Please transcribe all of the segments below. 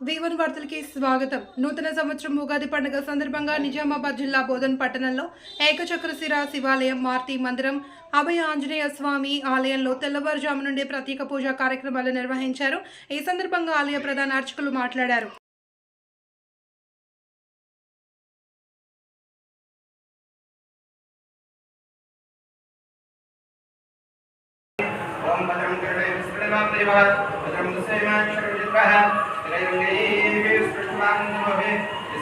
వీవన్ వార్తలకి స్వాగతం. నూతన సంవత్సరం ఉగాది పండుగ సందర్భంగా నిజామాబాద్ జిల్లా బోధన్ పట్టణంలో ఏకచక్రశిర శివాలయం మార్తి మందిరం అభయ ఆంజనేయ స్వామి ఆలయంలో తెల్లవారుజాము నుండి ప్రత్యేక పూజా కార్యక్రమాలు నిర్వహించారు. ఈ సందర్భంగా ఆలయ ప్రధాన అర్చకులు మాట్లాడారు. ఓం భద్రం शुक्रः त्रयङ्गैः सृष्टवाङ्गोः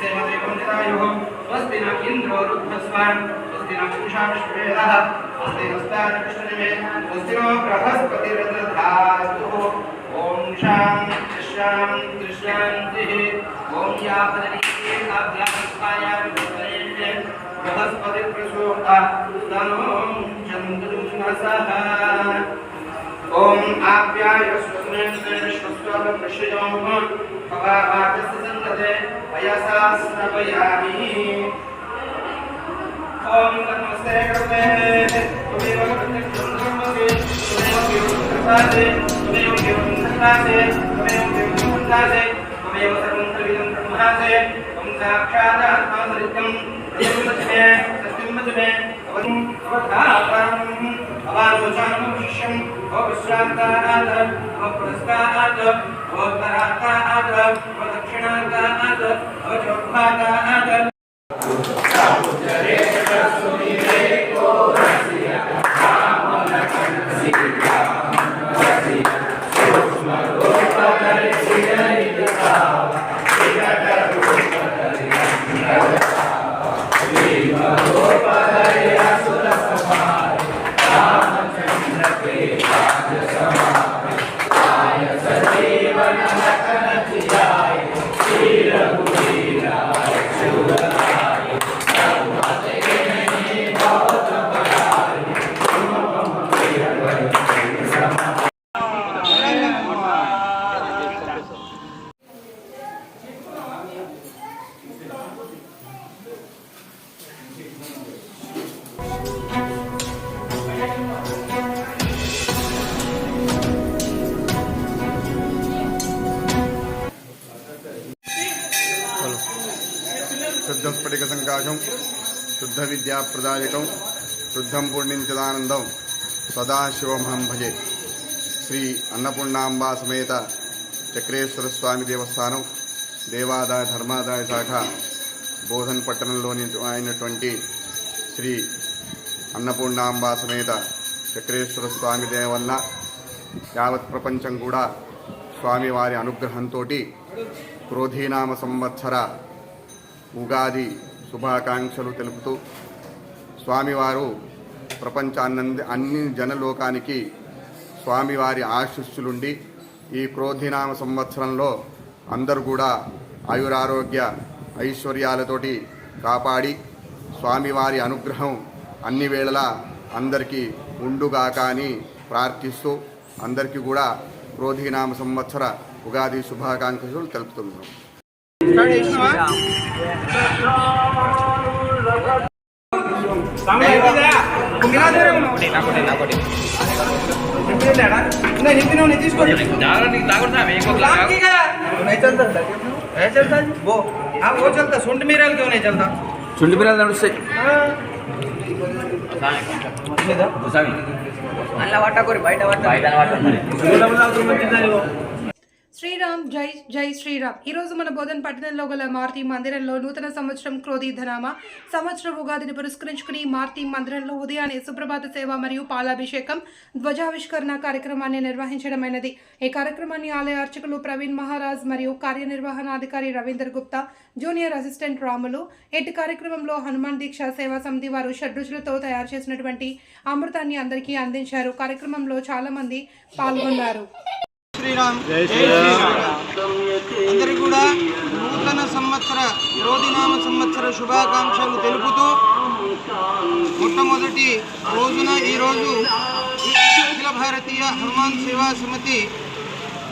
श्रीमतीपञ्चतायुः स्वस्ति न इन्द्रो रुद्धस्वान् स्वस्ति न पूषा विश्वेदः स्वस्ति नस्तारकृष्णनिवे स्वस्ति नो बृहस्पतिरदधातुः ॐ शान्ति शान्ति शान्तिः ॐ यापदरीये आभ्यासपायां विस्तरेण्य बृहस्पतिप्रसूता तनों चन्द्रुं सः ॐ आप्याय स्वस्मिन् कृष्णयोः वाचस्य सन्तते वयसा स्नपयामि ॐ नमस्ते कृते तुमेव సత్యం వచనే అవతం అవధాతం అవారోచానం ప్రకాశం శుద్ధ విద్యా ప్రదాయకం శుద్ధం పుణ్యంచదానందం సదాశివమహం భజే. శ్రీ అన్నపూర్ణాంబా సమేత చక్రేశ్వర స్వామి దేవస్థానం దేవాదాయ ధర్మాదాయ శాఖ బోధన్ పట్టణంలోని అయినటువంటి శ్రీ అన్నపూర్ణాంబా సమేత చక్రేశ్వర స్వామి దేవ వల్ల యావత్ ప్రపంచం కూడా స్వామివారి అనుగ్రహంతో క్రోధీనామ సంవత్సర ఉగాది శుభాకాంక్షలు తెలుపుతూ స్వామివారు ప్రపంచాన్నంది అన్ని జనలోకానికి స్వామివారి ఆశిస్సులుండి ఈ క్రోధినామ సంవత్సరంలో అందరూ కూడా ఆయురారోగ్య ఐశ్వర్యాలతోటి కాపాడి స్వామివారి అనుగ్రహం అన్ని వేళలా అందరికీ ఉండుగాక అని ప్రార్థిస్తూ అందరికీ కూడా క్రోధినామ సంవత్సర ఉగాది శుభాకాంక్షలు తెలుపుతున్నాం. चलता सुंड मिरल क्यों नहीं चलता చుండి పిల్లలు నడుస్తాయి అలా పట్టకూరి బయట పట్ట శ్రీరామ్ జై జై శ్రీరామ్. ఈరోజు మన బోధన్ పట్టణంలో గల మారుతి మందిరంలో నూతన సంవత్సరం క్రోధి ధనామా సంవత్సరం ఉగాదిని పురస్కరించుకుని మారుతి మందిరంలో ఉదయాన్నే సుప్రభాత సేవ మరియు పాలాభిషేకం ధ్వజావిష్కరణ కార్యక్రమాన్ని నిర్వహించడమైనది. ఈ కార్యక్రమాన్ని ఆలయ అర్చకులు ప్రవీణ్ మహారాజ్ మరియు కార్యనిర్వహణాధికారి రవీందర్ గుప్తా జూనియర్ అసిస్టెంట్ రాములు ఎట్టి కార్యక్రమంలో హనుమాన్ దీక్ష సేవా సమితి వారు షడ్రుచులతో తయారు చేసినటువంటి అమృతాన్ని అందరికీ అందించారు. కార్యక్రమంలో చాలామంది పాల్గొన్నారు. శ్రీరామ్. అందరికీ కూడా నూతన సంవత్సర క్రోధినామ సంవత్సర శుభాకాంక్షలు తెలుపుతూ మొట్టమొదటి రోజున ఈరోజు అఖిల భారతీయ హనుమాన్ సేవా సమితి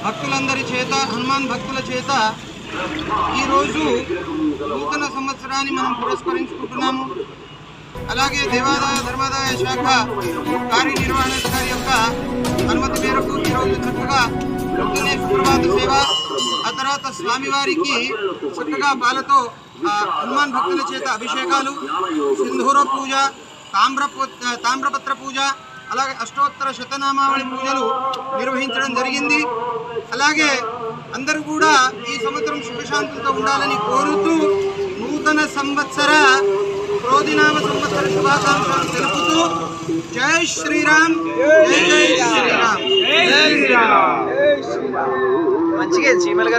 భక్తులందరి చేత హనుమాన్ భక్తుల చేత ఈరోజు నూతన సంవత్సరాన్ని మనం పురస్కరించుకుంటున్నాము. అలాగే దేవాదాయ ధర్మాదాయ శాఖ కార్యనిర్వహణాధికారి యొక్క అనుమతి మేరకు ఈరోజు చక్కగా సేవ ఆ తర్వాత స్వామివారికి చక్కగా పాలతో హనుమాన్ భక్తుల చేత అభిషేకాలు సింధూర పూజ తామ్ర తామ్రపత్ర పూజ అలాగే అష్టోత్తర శతనామావళి పూజలు నిర్వహించడం జరిగింది. అలాగే అందరూ కూడా ఈ సంవత్సరం సుఖశాంతులతో ఉండాలని కోరుతూ నూతన సంవత్సర క్రోధినామ సంవత్సర శుభాకాంక్షలు తెలుపుతూ జై శ్రీరామ్ జై జై శ్రీరామ్. మంచిగా చీమలు